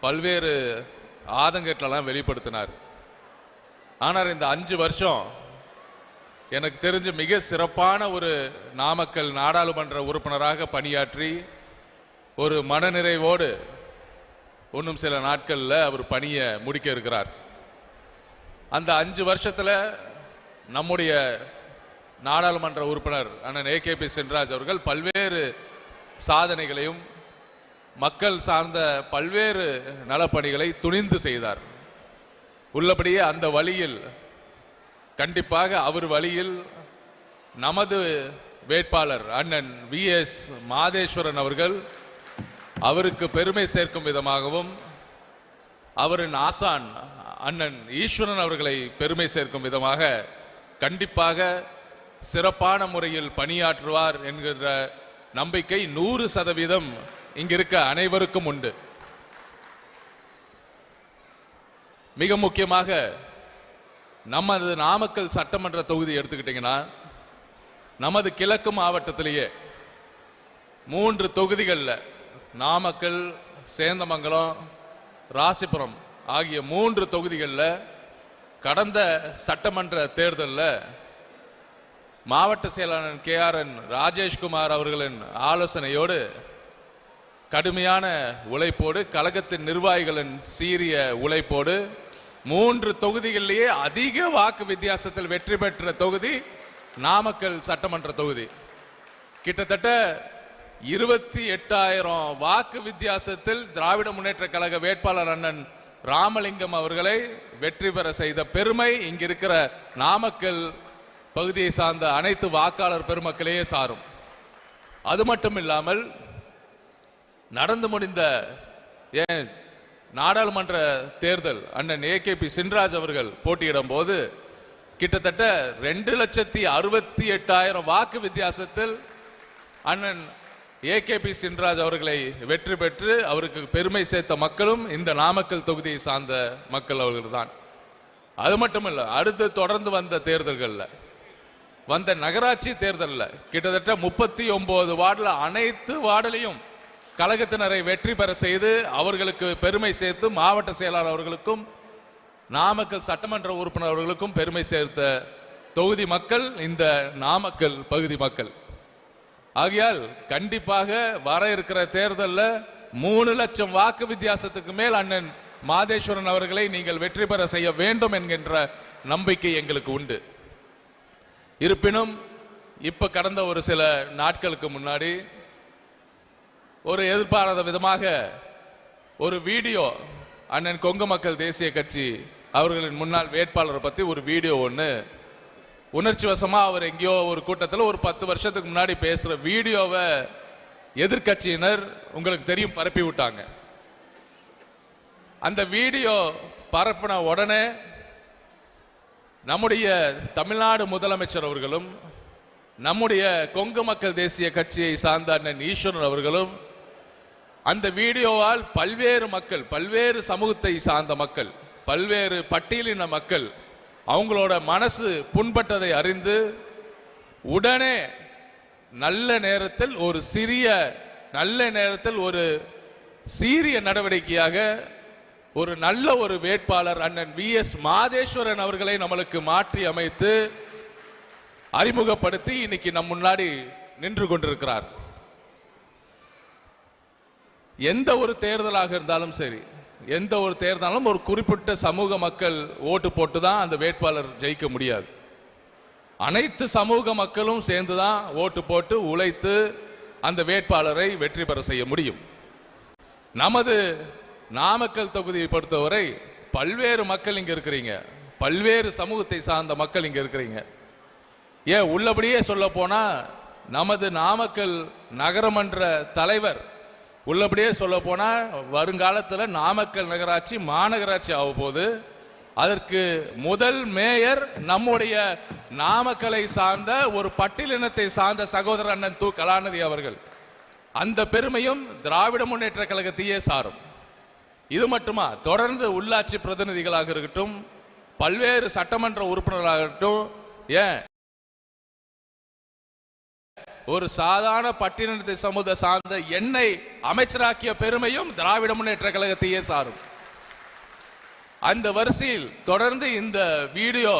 பல்வேறு ஆதங்கங்களெல்லாம் வெளிப்படுத்தினார். ஆனால் இந்த அஞ்சு வருஷம் எனக்கு தெரிஞ்சு மிக சிறப்பான ஒரு நாமக்கல் நாடாளுமன்ற உறுப்பினராக பணியாற்றி ஒரு மனநிறைவோடு இன்னும் சில நாட்களில் அவர் பணியை முடிக்க இருக்கிறார். அந்த அஞ்சு வருஷத்தில் நம்முடைய நாடாளுமன்ற உறுப்பினர் அண்ணன் ஏகேபி சென்ராஜ் அவர்கள் பல்வேறு சாதனைகளையும் மக்கள் சார்ந்த பல்வேறு நலப்பணிகளை துணிந்து செய்தார். உள்ளபடியே அந்த வழியில் கண்டிப்பாக அவர் வழியில் நமது வேட்பாளர் அண்ணன் வி. எஸ். மாதேஸ்வரன் அவர்கள் அவருக்கு பெருமை சேர்க்கும் விதமாகவும் அவரின் ஆசான் அண்ணன் ஈஸ்வரன் அவர்களை பெருமை சேர்க்கும் விதமாக கண்டிப்பாக சிறப்பான முறையில் பணியாற்றுவார் என்கிற நம்பிக்கை நூறு சதவீதம் இங்கிருக்க அனைவருக்கும் உண்டு. மிக முக்கியமாக நமது நாமக்கல் சட்டமன்ற தொகுதி எடுத்துக்கிட்டீங்கன்னா நமது கிழக்கு மாவட்டத்திலேயே மூன்று தொகுதிகளில் நாமக்கல் சேந்தமங்கலம் ராசிபுரம் ஆகிய மூன்று தொகுதிகளில் கடந்த சட்டமன்ற தேர்தலில் மாவட்ட செயலாளர் கே ஆர் என் ராஜேஷ்குமார் அவர்களின் ஆலோசனையோடு கடுமையான உழைப்போடு கழகத்தின் நிர்வாகிகளின் சீரிய உழைப்போடு மூன்று தொகுதிகளிலேயே அதிக வாக்கு வித்தியாசத்தில் வெற்றி பெற்ற தொகுதி நாமக்கல் சட்டமன்ற தொகுதி. கிட்டத்தட்ட இருபத்தி எட்டாயிரம் வாக்கு வித்தியாசத்தில் திராவிட முன்னேற்ற கழக வேட்பாளர் அண்ணன் ராமலிங்கம் அவர்களை வெற்றி பெற செய்த பெருமை இங்கிருக்கிற நாமக்கல் பகுதியை சார்ந்த அனைத்து வாக்காளர் பெருமக்களையே சாரும். அது மட்டும் இல்லாமல் நடந்து முடிந்த ஏன் நாடாளுமன்ற தேர்தல் அண்ணன் ஏகேபி சின்ராஜ் அவர்கள் போட்டியிடும் போது கிட்டத்தட்ட ரெண்டு லட்சத்தி அறுபத்தி எட்டாயிரம் வாக்கு வித்தியாசத்தில் அண்ணன் ஏகேபி சின்ராஜ் அவர்களை வெற்றி பெற்று அவருக்கு பெருமை சேர்த்த மக்களும் இந்த நாமக்கல் தொகுதியை சார்ந்த மக்கள் அவர்கள் தான் அது மட்டுமல்ல அடுத்து தொடர்ந்து வந்த தேர்தல்களில் வந்த நகராட்சி தேர்தலில் கிட்டத்தட்ட முப்பத்தி ஒன்பது வார்டில் அனைத்து வார்டிலையும் கழகத்தினரை வெற்றி பெற செய்து அவர்களுக்கு பெருமை சேர்த்து மாவட்ட செயலாளர் அவர்களுக்கும் நாமக்கல் சட்டமன்ற உறுப்பினர் அவர்களுக்கும் பெருமை சேர்த்த தொகுதி மக்கள் இந்த நாமக்கல் பகுதி மக்கள். ஆகையால் கண்டிப்பாக வர இருக்கிற தேர்தலில் மூணு லட்சம் வாக்கு வித்தியாசத்துக்கு மேல் அண்ணன் மாதேஸ்வரன் அவர்களை நீங்கள் வெற்றி பெற செய்ய வேண்டும் என்கின்ற நம்பிக்கை எங்களுக்கு உண்டு. இருப்பினும் இப்ப கடந்த ஒரு சில நாட்களுக்கு முன்னாடி ஒரு எதிர்பாராத விதமாக ஒரு வீடியோ அண்ணன் கொங்கு மக்கள் தேசிய கட்சி அவர்களின் முன்னாள் வேட்பாளரை பற்றி ஒரு வீடியோ ஒன்று உணர்ச்சி வசமாக அவர் எங்கேயோ ஒரு கூட்டத்தில் ஒரு பத்து வருஷத்துக்கு முன்னாடி பேசுகிற வீடியோவை எதிர்க்கட்சியினர் உங்களுக்கு தெரியும் பரப்பி விட்டாங்க. அந்த வீடியோ பரப்பின உடனே நம்முடைய தமிழ்நாடு முதலமைச்சர் அவர்களும் நம்முடைய கொங்கு மக்கள் தேசிய கட்சியை சார்ந்த அண்ணன் ஈஸ்வரன் அவர்களும் அந்த வீடியோவால் பல்வேறு மக்கள் பல்வேறு சமூகத்தை சார்ந்த மக்கள் பல்வேறு பட்டியலின மக்கள் அவங்களோட மனசு புண்பட்டதை அறிந்து உடனே நல்ல நேரத்தில் ஒரு சிறிய நல்ல நேரத்தில் ஒரு சீரிய நடவடிக்கையாக ஒரு நல்ல ஒரு வேட்பாளர் அண்ணன் வி எஸ் மாதேஸ்வரன் அவர்களை நம்மளுக்கு மாற்றி அமைத்து அறிமுகப்படுத்தி இன்னைக்கு நம் முன்னாடி நின்று கொண்டிருக்கிறார். எந்த ஒரு தேர்தலாக இருந்தாலும் சரி எந்த ஒரு தேர்தலும் ஒரு குறிப்பிட்ட சமூக மக்கள் ஓட்டு போட்டு தான் அந்த வேட்பாளர் ஜெயிக்க முடியாது. அனைத்து சமூக மக்களும் சேர்ந்து தான் ஓட்டு போட்டு உழைத்து அந்த வேட்பாளரை வெற்றி பெற செய்ய முடியும். நமது நாமக்கல் தொகுதியை பொறுத்தவரை பல்வேறு மக்கள் இங்கே இருக்கிறீங்க. பல்வேறு சமூகத்தை சார்ந்த மக்கள் இங்கே இருக்கிறீங்க. ஏன் உள்ளபடியே சொல்ல போனால் நமது நாமக்கல் நகரமன்ற தலைவர் உள்ளபடியே சொல்ல போனால் வருங்காலத்தில் நாமக்கல் நகராட்சி மாநகராட்சி ஆக போகுது. அதற்கு முதல் மேயர் நம்முடைய நாமக்கலை சார்ந்த ஒரு பட்டியலினத்தை சார்ந்த சகோதரர் அண்ணன் தூ. கலாநிதி அவர்கள். அந்த பெருமையும் திராவிட முன்னேற்ற கழகத்தையே சாரும். இது மட்டுமா தொடர்ந்து உள்ளாட்சி பிரதிநிதிகளாக இருக்கட்டும் பல்வேறு சட்டமன்ற உறுப்பினர்களாகட்டும் ஏன் ஒரு சாதாரண பட்டினத்தை சமூக சார்ந்த என்னை அமைச்சராக்கிய பெருமையும் திராவிட முன்னேற்ற கழகத்தையே சாரும். அந்த வரிசையில் தொடர்ந்து இந்த வீடியோ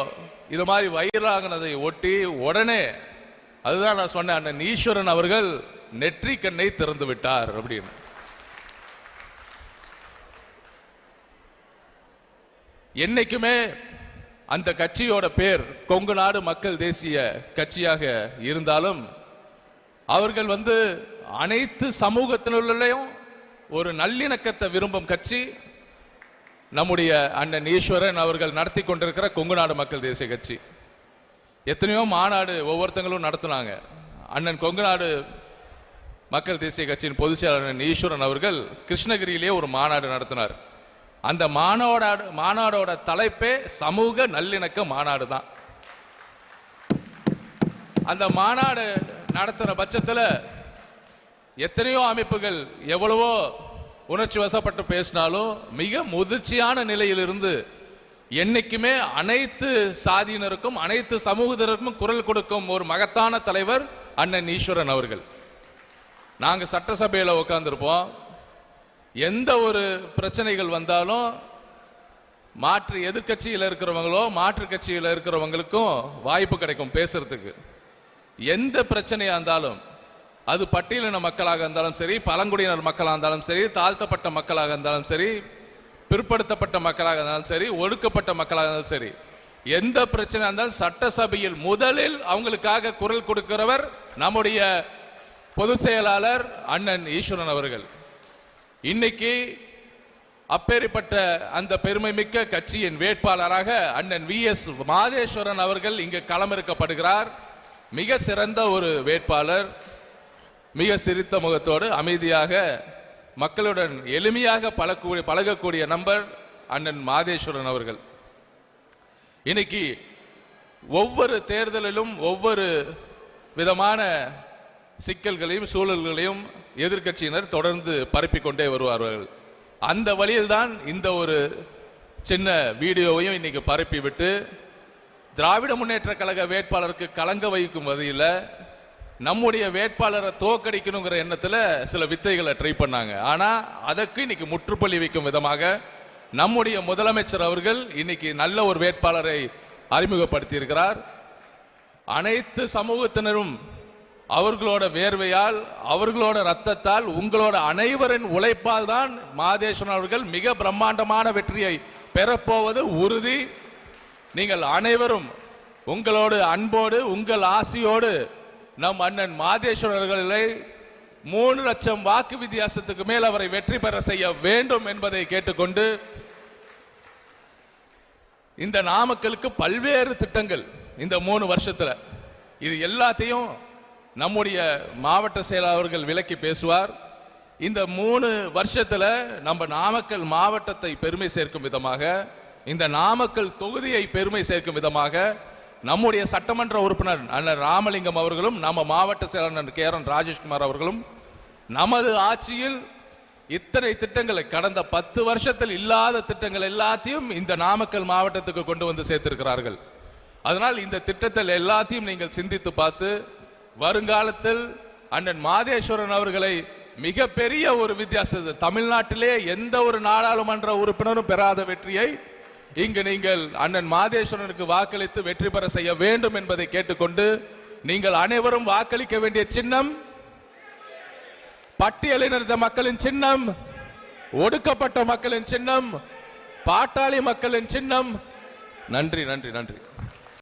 இது மாதிரி வைரலாகினதை ஒட்டி உடனே அதுதான் நான் சொன்னேன் அண்ணன் ஈஸ்வரன் அவர்கள் நெற்றி கண்ணை திறந்து விட்டார் அப்படின்னு. என்னைக்குமே அந்த கட்சியோட பேர் கொங்கு நாடு மக்கள் தேசிய கட்சியாக இருந்தாலும் அவர்கள் வந்து அனைத்து சமூகத்தினர்களையும் ஒரு நல்லிணக்கத்தை விரும்பும் கட்சி. நம்முடைய அண்ணன் ஈஸ்வரன் அவர்கள் நடத்தி கொண்டிருக்கிற கொங்கு நாடு மக்கள் தேசிய கட்சி. எத்தனையோ மாநாடு ஒவ்வொருத்தங்களும் நடத்தினாங்க. அண்ணன் கொங்கு நாடு மக்கள் தேசிய கட்சியின் பொதுச் செயலாளர் ஈஸ்வரன் அவர்கள் கிருஷ்ணகிரியிலே ஒரு மாநாடு நடத்தினார். அந்த மாநாட மாநாடோட தலைப்பே சமூக நல்லிணக்க மாநாடு தான். அந்த மாநாடு நடத்துகிற பட்சத்தில் எத்தனையோ அமைப்புகள் எவ்வளவோ உணர்ச்சி வசப்பட்டு பேசினாலும் மிக முதிர்ச்சியான நிலையிலிருந்து என்னைக்குமே அனைத்து சாதியினருக்கும் அனைத்து சமூகத்தினருக்கும் குரல் கொடுக்கும் ஒரு மகத்தான தலைவர் அண்ணன் ஈஸ்வரன் அவர்கள். நாங்கள் சட்டசபையில் உட்காந்துருப்போம் எந்த ஒரு பிரச்சனைகள் வந்தாலும் மாற்று எதிர்க்கட்சியில் இருக்கிறவங்களோ மாற்று கட்சியில் இருக்கிறவங்களுக்கும் வாய்ப்பு கிடைக்கும் பேசுறதுக்கு. எந்த பிரச்சனையாக இருந்தாலும் அது பட்டியலின மக்களாக இருந்தாலும் சரி பழங்குடியினர் மக்களாக இருந்தாலும் சரி தாழ்த்தப்பட்ட மக்களாக இருந்தாலும் சரி பிற்படுத்தப்பட்ட மக்களாக இருந்தாலும் சரி ஒடுக்கப்பட்ட மக்களாக இருந்தாலும் சரி எந்த பிரச்சனையாக இருந்தாலும் சட்டசபையில் முதலில் அவங்களுக்காக குரல் கொடுக்கிறவர் நம்முடைய பொதுச் செயலாளர் அண்ணன் ஈஸ்வரன் அவர்கள். இன்னைக்கு அப்பேற்பட்ட அந்த பெருமைமிக்க கட்சியின் வேட்பாளராக அண்ணன் வி எஸ் மாதேஸ்வரன் அவர்கள் இங்கு களமிறக்கப்படுகிறார். மிக சிறந்த ஒரு வேட்பாளர் மிக சிரித்த முகத்தோடு அமைதியாக மக்களுடன் எளிமையாக பழக்கூடிய பழகக்கூடிய நம்பர் அண்ணன் மாதேஸ்வரன் அவர்கள். இன்னைக்கு ஒவ்வொரு தேர்தலிலும் ஒவ்வொரு விதமான சிக்கல்களையும் சூழல்களையும் எதிர்க்கட்சியினர் தொடர்ந்து பரப்பிக் கொண்டே வருவார்கள். அந்த வழியில்தான் இந்த ஒரு சின்ன வீடியோவையும் இன்னைக்கு பரப்பிவிட்டு திராவிட முன்னேற்ற கழக வேட்பாளருக்கு கலங்க வைக்கும் வகையில் நம்முடைய வேட்பாளரை தோக்கடிக்கணுங்கிற எண்ணத்தில் சில வித்தைகளை ட்ரை பண்ணாங்க. ஆனால் அதற்கு இன்னைக்கு முற்றுப்பள்ளி வைக்கும் விதமாக நம்முடைய முதலமைச்சர் அவர்கள் இன்னைக்கு நல்ல ஒரு வேட்பாளரை அறிமுகப்படுத்தியிருக்கிறார். அனைத்து சமூகத்தினரும் அவர்களோட வேர்வையால் அவர்களோட ரத்தத்தால் உங்களோட அனைவரின் உழைப்பால் தான் மாதேஸ்வரன் அவர்கள் மிக பிரம்மாண்டமான வெற்றியை பெறப்போவது உறுதி. நீங்கள் அனைவரும் உங்களோடு அன்போடு உங்கள் ஆசியோடு நம் அண்ணன் மாதேஸ்வரர்களை மூணு லட்சம் வாக்கு வித்தியாசத்துக்கு மேல் அவரை வெற்றி பெற செய்ய வேண்டும் என்பதை கேட்டுக்கொண்டு இந்த நாமக்கலுக்கு பல்வேறு திட்டங்கள் இந்த மூணு வருஷத்தில். இது எல்லாத்தையும் நம்முடைய மாவட்ட செயலாளர்கள் விலக்கி பேசுவார். இந்த மூணு வருஷத்தில் நம்ம நாமக்கல் மாவட்டத்தை பெருமை சேர்க்கும் விதமாக இந்த நாமக்கல் தொகுதியை பெருமை சேர்க்கும் விதமாக நம்முடைய சட்டமன்ற உறுப்பினர் அண்ணன் ராமலிங்கம் அவர்களும் நம்ம மாவட்ட செயலாளர் கே ஆர் ராஜேஷ்குமார் அவர்களும் நமது ஆட்சியில் இத்தனை திட்டங்களை கடந்த பத்து வருஷத்தில் இல்லாத திட்டங்கள் எல்லாத்தையும் இந்த நாமக்கல் மாவட்டத்துக்கு கொண்டு வந்து சேர்த்திருக்கிறார்கள். அதனால் இந்த திட்டத்தில் எல்லாத்தையும் நீங்கள் சிந்தித்து பார்த்து வருங்காலத்தில் அண்ணன் மாதேஸ்வரன் அவர்களை மிகப்பெரிய ஒரு வித்தியாசத்தில் தமிழ்நாட்டிலே எந்த ஒரு நாடாளுமன்ற உறுப்பினரும் பெறாத வெற்றியை இங்கு நீங்கள் அண்ணன் மாதேஸ்வரனுக்கு வாக்களித்து வெற்றி பெற செய்ய வேண்டும் என்பதை கேட்டுக்கொண்டு நீங்கள் அனைவரும் வாக்களிக்க வேண்டிய சின்னம் பட்டியலினர்ந்த மக்களின் சின்னம் ஒடுக்கப்பட்ட மக்களின் சின்னம் பாட்டாளி மக்களின் சின்னம். நன்றி நன்றி நன்றி.